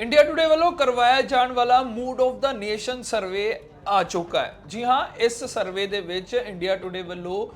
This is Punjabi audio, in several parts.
ਇੰਡੀਆ ਟੁਡੇ ਵੱਲੋਂ ਕਰਵਾਇਆ ਜਾਣ ਵਾਲਾ mood of the nation survey ਆ ਚੁੱਕਾ ਹੈ। ਜੀ ਹਾਂ, ਇਸ ਸਰਵੇ ਦੇ ਵਿੱਚ ਇੰਡੀਆ ਟੁਡੇ ਵੱਲੋਂ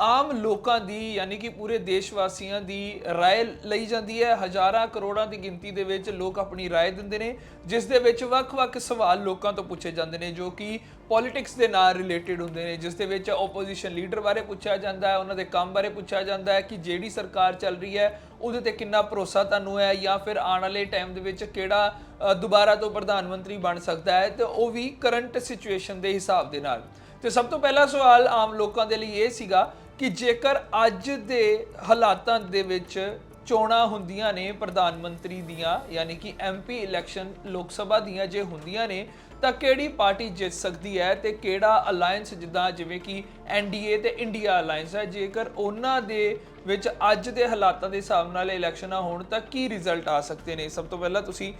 ਆਮ ਲੋਕਾਂ ਦੀ ਯਾਨੀ ਕਿ ਪੂਰੇ ਦੇਸ਼ ਵਾਸੀਆਂ ਦੀ رائے ਲਈ ਜਾਂਦੀ ਹੈ ਹਜ਼ਾਰਾਂ ਕਰੋੜਾਂ ਦੀ ਗਿਣਤੀ ਦੇ ਵਿੱਚ ਲੋਕ ਆਪਣੀ رائے ਦਿੰਦੇ ਨੇ ਜਿਸ ਦੇ ਵਿੱਚ ਵੱਖ-ਵੱਖ ਸਵਾਲ ਲੋਕਾਂ ਤੋਂ ਪੁੱਛੇ ਜਾਂਦੇ ਨੇ ਜੋ ਕਿ ਪੋਲਿਟਿਕਸ ਦੇ ਨਾਲ ਰਿਲੇਟਡ ਹੁੰਦੇ ਨੇ ਜਿਸ ਦੇ ਵਿੱਚ ਆਪੋਜੀਸ਼ਨ ਲੀਡਰ ਬਾਰੇ ਪੁੱਛਿਆ ਜਾਂਦਾ ਹੈ ਉਹਨਾਂ ਦੇ ਕੰਮ ਬਾਰੇ ਪੁੱਛਿਆ ਜਾਂਦਾ ਹੈ ਕਿ ਜਿਹੜੀ ਸਰਕਾਰ ਚੱਲ ਰਹੀ ਹੈ ਉਹਦੇ ਤੇ ਕਿੰਨਾ ਭਰੋਸਾ ਤੁਹਾਨੂੰ ਹੈ ਜਾਂ ਫਿਰ ਆਉਣ ਵਾਲੇ ਟਾਈਮ ਦੇ ਵਿੱਚ ਕਿਹੜਾ ਅ, ਦੁਬਾਰਾ ਤੋਂ ਪ੍ਰਧਾਨ ਮੰਤਰੀ ਬਣ ਸਕਦਾ ਹੈ ਤੇ ਉਹ ਵੀ ਕਰੰਟ ਸਿਚੁਏਸ਼ਨ ਦੇ ਹਿਸਾਬ ਦੇ ਨਾਲ ਤੇ ਸਭ ਤੋਂ ਪਹਿਲਾ ਸਵਾਲ ਆਮ ਲੋਕਾਂ ਦੇ ਲਈ ਇਹ ਸੀਗਾ ਕਿ ਜੇਕਰ ਅੱਜ ਦੇ ਹਾਲਾਤਾਂ ਦੇ ਵਿੱਚ ਚੋਣਾਂ ਹੁੰਦੀਆਂ ਨੇ ਪ੍ਰਧਾਨ ਮੰਤਰੀ ਦੀਆਂ, ਯਾਨੀ ਕਿ ਐਮਪੀ ਇਲੈਕਸ਼ਨ ਲੋਕ ਸਭਾ ਦੀਆਂ ਜੇ ਹੁੰਦੀਆਂ ਨੇ, ਤਾਂ ਕਿਹੜੀ ਪਾਰਟੀ ਜਿੱਤ ਸਕਦੀ ਹੈ ਤੇ ਕਿਹੜਾ ਅਲਾਈਅੰਸ ਜਿੱਦਾਂ ਜਿਵੇਂ ਕਿ ਐਨਡੀਏ ਤੇ ਇੰਡੀਆ ਅਲਾਈਅੰਸ ਹੈ, ਜੇਕਰ ਉਹਨਾਂ ਦੇ ਵਿੱਚ ਅੱਜ ਦੇ ਹਾਲਾਤਾਂ ਦੇ ਹਿਸਾਬ ਨਾਲ ਇਲੈਕਸ਼ਨਾਂ ਹੋਣ, ਤਾਂ ਕੀ ਰਿਜ਼ਲਟ ਆ ਸਕਦੇ ਨੇ? ਸਭ ਤੋਂ ਪਹਿਲਾਂ ਤੁਸੀਂ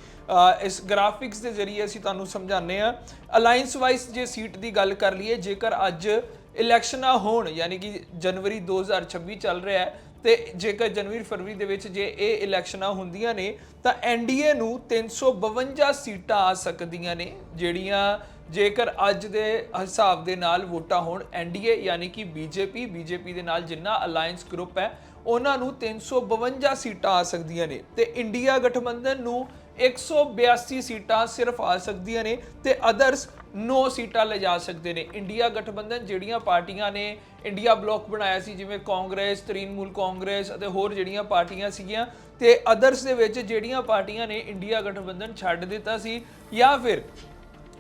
ਇਸ ਗ੍ਰਾਫਿਕਸ ਦੇ ਜ਼ਰੀਏ ਅਸੀਂ ਤੁਹਾਨੂੰ ਸਮਝਾਉਂਦੇ ਆ ਅਲਾਈਅੰਸ ਵਾਈਜ਼ ਜੇ ਸੀਟ ਦੀ ਗੱਲ ਕਰ ਲਈਏ, ਜੇਕਰ ਅੱਜ ਇਲੈਕਸ਼ਨਾਂ ਹੋਣ, ਯਾਨੀ ਕਿ ਜਨਵਰੀ 2026 ਚੱਲ ਰਿਹਾ ਹੈ, ਤੇ ਜੇਕਰ ਜਨਵਰੀ ਫਰਵਰੀ ਦੇ ਵਿੱਚ ਜੇ ਇਹ ਇਲੈਕਸ਼ਨਾਂ ਹੁੰਦੀਆਂ ਨੇ, ਤਾਂ ਐਨਡੀਏ ਨੂੰ 352 ਸੀਟਾਂ ਆ ਸਕਦੀਆਂ ਨੇ, ਜਿਹੜੀਆਂ ਜੇਕਰ ਅੱਜ ਦੇ ਹਿਸਾਬ ਦੇ ਨਾਲ ਵੋਟਾਂ ਹੋਣ ਐਨਡੀਏ ਯਾਨੀ ਕਿ ਬੀਜੇਪੀ ਬੀਜੇਪੀ ਦੇ ਨਾਲ ਜਿੰਨਾ ਅਲਾਈਅੰਸ ਗਰੁੱਪ ਹੈ, ਉਹਨਾਂ ਨੂੰ 352 ਸੀਟਾਂ ਆ ਸਕਦੀਆਂ ਨੇ। ਤੇ ਇੰਡੀਆ ਗਠਬੰਧਨ ਨੂੰ 182 ਸੀਟਾਂ ਸਿਰਫ ਆ ਸਕਦੀਆਂ ਨੇ ਤੇ ਅਦਰਸ 9 ਸੀਟਾਂ ਲਿਜਾ ਸਕਦੇ ਨੇ। ਇੰਡੀਆ ਗਠਬੰਧਨ ਜਿਹੜੀਆਂ ਪਾਰਟੀਆਂ ਨੇ, ਇੰਡੀਆ ਬਲੌਕ ਬਣਾਇਆ ਸੀ, ਜਿਵੇਂ ਕਾਂਗਰਸ, ਤ੍ਰਿਣਮੂਲ ਕਾਂਗਰਸ ਅਤੇ ਹੋਰ ਜਿਹੜੀਆਂ ਪਾਰਟੀਆਂ ਸੀਗੀਆਂ ਤੇ ਅਦਰਸ ਦੇ ਵਿੱਚ ਜਿਹੜੀਆਂ ਪਾਰਟੀਆਂ ਨੇ ਇੰਡੀਆ ਗਠਬੰਧਨ ਛੱਡ ਦਿੱਤਾ ਸੀ ਜਾਂ ਫਿਰ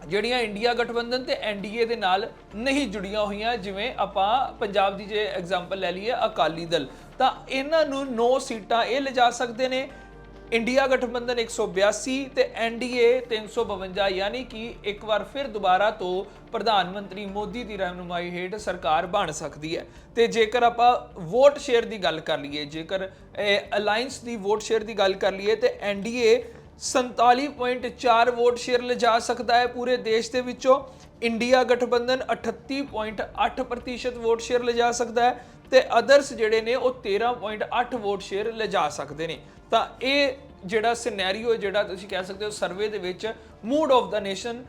ਜਿਹੜੀਆਂ ਇੰਡੀਆ ਗਠਬੰਧਨ ਤੇ ਐਨਡੀਏ ਦੇ ਨਾਲ ਨਹੀਂ ਜੁੜੀਆਂ ਹੋਈਆਂ, ਜਿਵੇਂ ਆਪਾਂ ਪੰਜਾਬ ਦੀ ਜੇ ਐਗਜ਼ਾਮਪਲ ਲੈ ਲਈਏ ਅਕਾਲੀ ਦਲ। ਤਾਂ ਇਹਨਾਂ ਨੂੰ 9 ਸੀਟਾਂ ਇਹ ਲਿਜਾ ਸਕਦੇ ਨੇ ਇੰਡੀਆ ਗਠਬੰਧਨ 182 ਤੇ ਐਨਡੀਏ 352 ਯਾਨੀ ਕਿ ਇੱਕ ਵਾਰ ਫਿਰ ਦੁਬਾਰਾ ਤੋਂ ਪ੍ਰਧਾਨ ਮੰਤਰੀ ਮੋਦੀ ਦੀ ਰਹਿਨੁਮਾਈ ਹੇਠ ਸਰਕਾਰ ਬਣ ਸਕਦੀ ਹੈ। ਤੇ ਜੇਕਰ ਆਪਾਂ ਵੋਟ ਸ਼ੇਅਰ ਦੀ ਗੱਲ ਕਰ ਲਈਏ, ਜੇਕਰ ਅਲਾਈਅੰਸ ਦੀ ਵੋਟ ਸ਼ੇਅਰ ਦੀ ਗੱਲ ਕਰ ਲਈਏ, ਤੇ ਐਨਡੀਏ 47.4 ਵੋਟ ਸ਼ੇਅਰ ਲਿਜਾ ਸਕਦਾ ਹੈ ਪੂਰੇ ਦੇਸ਼ ਦੇ ਵਿੱਚੋਂ। ਇੰਡੀਆ ਗਠਬੰਧਨ 38.8% ਵੋਟ ਸ਼ੇਅਰ ਲਿਜਾ ਸਕਦਾ ਹੈ ਤੇ ਅਦਰਸ ਜਿਹੜੇ ਨੇ ਉਹ 13.8 ਵੋਟ ਸ਼ੇਅਰ ਲਿਜਾ ਸਕਦੇ ਨੇ। ਤਾਂ ਇਹ ਜਿਹੜਾ ਸਿਨੈਰੀਓ ਜਿਹੜਾ ਤੁਸੀਂ ਕਹਿ ਸਕਦੇ ਹੋ ਸਰਵੇ ਦੇ ਵਿੱਚ ਮੂਡ ਆਫ ਦਾ ਨੇਸ਼ਨ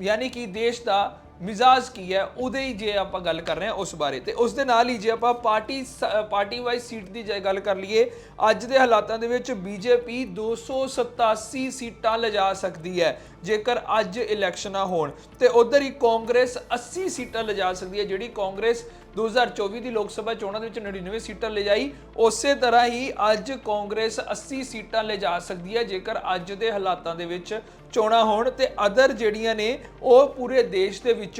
ਯਾਨੀ ਕਿ ਦੇਸ਼ ਦਾ ਮਿਜ਼ਾਜ ਕੀ ਹੈ, ਉਹਦੇ ਹੀ ਜੇ ਆਪਾਂ ਗੱਲ ਕਰ ਰਹੇ ਹਾਂ ਉਸ ਬਾਰੇ। ਤੇ ਉਸ ਦੇ ਨਾਲ ਹੀ ਜੇ ਆਪਾਂ ਪਾਰਟੀ ਪਾਰਟੀ ਵਾਈਜ਼ ਸੀਟ ਦੀ ਜੇ ਗੱਲ ਕਰ ਲਈਏ, ਅੱਜ ਦੇ ਹਾਲਾਤਾਂ ਦੇ ਵਿੱਚ ਬੀਜੇਪੀ 287 ਸੀਟਾਂ ਲਿਜਾ ਸਕਦੀ ਹੈ, ਜੇਕਰ ਅੱਜ ਇਲੈਕਸ਼ਨਾਂ ਹੋਣ। ਤੇ ਉਧਰ ਹੀ ਕਾਂਗਰਸ 80 ਸੀਟਾਂ ਲਿਜਾ ਸਕਦੀ ਹੈ, ਜਿਹੜੀ ਕਾਂਗਰਸ 2024 ਦੀ ਲੋਕ ਸਭਾ ਚੋਣਾਂ ਦੇ ਵਿੱਚ 99 ਸੀਟਾਂ ਲਿਜਾਈ, ਉਸੇ ਤਰ੍ਹਾਂ ਹੀ ਅੱਜ ਕਾਂਗਰਸ 80 ਸੀਟਾਂ ਲਿਜਾ ਸਕਦੀ ਹੈ, ਜੇਕਰ ਅੱਜ ਦੇ ਹਾਲਾਤਾਂ ਦੇ ਵਿੱਚ ਚੋਣਾਂ ਹੋਣ। ਤੇ ਅਦਰ ਜਿਹੜੀਆਂ ਨੇ, ਉਹ ਪੂਰੇ ਦੇਸ਼ ਦੇ ਵਿੱਚ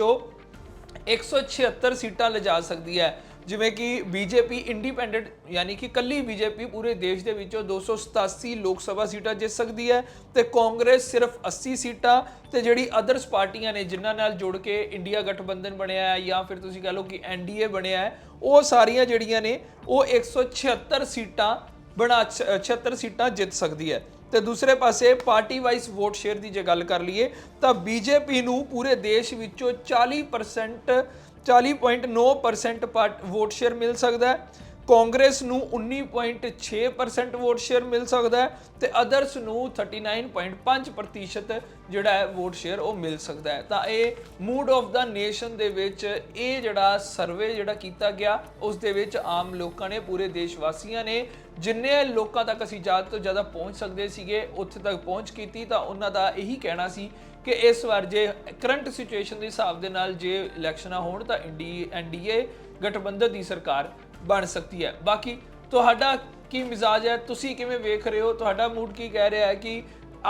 176 ਸੀਟਾਂ ਲਿਜਾ ਸਕਦੀ ਹੈ। ਜਿਵੇਂ ਕਿ ਬੀਜੇਪੀ ਇੰਡੀਪੈਂਡੈਂਟ, ਯਾਨੀ ਕਿ ਕੱਲੀ ਬੀਜੇਪੀ ਪੂਰੇ ਦੇਸ਼ ਦੇ ਵਿੱਚੋਂ 287 ਲੋਕ ਸਭਾ ਸੀਟਾਂ ਜਿੱਤ ਸਕਦੀ ਹੈ ਤੇ ਕਾਂਗਰਸ ਸਿਰਫ 80 ਸੀਟਾਂ ਤੇ ਜਿਹੜੀ ਅਦਰਸ ਪਾਰਟੀਆਂ ਨੇ, ਜਿਨ੍ਹਾਂ ਨਾਲ ਜੁੜ ਕੇ ਇੰਡੀਆ ਗਠਬੰਧਨ ਬਣਿਆ ਹੈ ਜਾਂ ਫਿਰ ਤੁਸੀਂ ਕਹ ਲਓ ਕਿ ਐਨਡੀਏ ਬਣਿਆ ਹੈ, ਉਹ ਸਾਰੀਆਂ ਜਿਹੜੀਆਂ ਨੇ, ਉਹ 176 ਸੀਟਾਂ ਬਣਾ 76 ਸੀਟਾਂ ਜਿੱਤ ਸਕਦੀ ਹੈ। ਤੇ ਦੂਸਰੇ ਪਾਸੇ ਪਾਰਟੀ ਵਾਈਜ਼ ਵੋਟ ਸ਼ੇਅਰ ਦੀ ਜੇ ਗੱਲ ਕਰ ਲਈਏ, ਤਾਂ ਬੀਜੇਪੀ ਨੂੰ ਪੂਰੇ ਦੇਸ਼ ਵਿੱਚੋਂ 40% 40.9% ਪਾਰਟ ਵੋਟ ਸ਼ੇਅਰ ਮਿਲ ਸਕਦਾ ਹੈ। ਕਾਂਗਰਸ ਨੂੰ 19.6% ਵੋਟ ਸ਼ੇਅਰ ਮਿਲ ਸਕਦਾ ਹੈ ਤੇ ਅਦਰਸ ਨੂੰ 39.5% ਜਿਹੜਾ ਹੈ ਵੋਟ ਸ਼ੇਅਰ ਉਹ ਮਿਲ ਸਕਦਾ ਹੈ। ਤਾਂ ਇਹ ਮੂਡ ਆਫ ਦਾ ਨੇਸ਼ਨ ਦੇ ਵਿੱਚ ਇਹ ਜਿਹੜਾ ਸਰਵੇ ਜਿਹੜਾ ਕੀਤਾ ਗਿਆ, ਉਸ ਦੇ ਵਿੱਚ ਆਮ ਲੋਕਾਂ ਨੇ, ਪੂਰੇ ਦੇਸ਼ ਵਾਸੀਆਂ ਨੇ, ਜਿੰਨੇ ਲੋਕਾਂ ਤੱਕ ਅਸੀਂ ਜ਼ਿਆਦਾ ਤੋਂ ਜ਼ਿਆਦਾ ਪਹੁੰਚ ਸਕਦੇ ਸੀਗੇ, ਉੱਥੇ ਤੱਕ ਪਹੁੰਚ ਕੀਤੀ, ਤਾਂ ਉਹਨਾਂ ਦਾ ਇਹੀ ਕਹਿਣਾ ਸੀ ਕਿ ਇਸ ਵਾਰ ਜੇ ਕਰੰਟ ਸਿਚੁਏਸ਼ਨ ਦੇ ਹਿਸਾਬ ਦੇ ਨਾਲ ਜੇ ਇਲੈਕਸ਼ਨਾਂ ਹੋਣ, ਤਾਂ ਇੰਡੀ ਐਨਡੀਏ ਗਠਬੰਧਨ ਦੀ ਸਰਕਾਰ ਬਣ ਸਕਦੀ ਹੈ। ਬਾਕੀ ਤੁਹਾਡਾ ਕੀ ਮਿਜ਼ਾਜ ਹੈ? ਤੁਸੀਂ ਕਿਵੇਂ ਵੇਖ ਰਹੇ ਹੋ? ਤੁਹਾਡਾ ਮੂਡ ਕੀ ਕਹਿ ਰਿਹਾ ਹੈ ਕਿ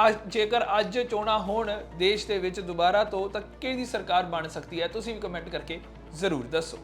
ਅੱਜ ਜੇਕਰ ਅੱਜ ਚੋਣਾਂ ਹੋਣ ਦੇਸ਼ ਦੇ ਵਿੱਚ ਦੁਬਾਰਾ ਤੋਂ ਤਾਂ ਕਿਹਦੀ ਸਰਕਾਰ ਬਣ ਸਕਦੀ ਹੈ? ਤੁਸੀਂ ਵੀ ਕਮੈਂਟ ਕਰਕੇ ਜ਼ਰੂਰ ਦੱਸੋ।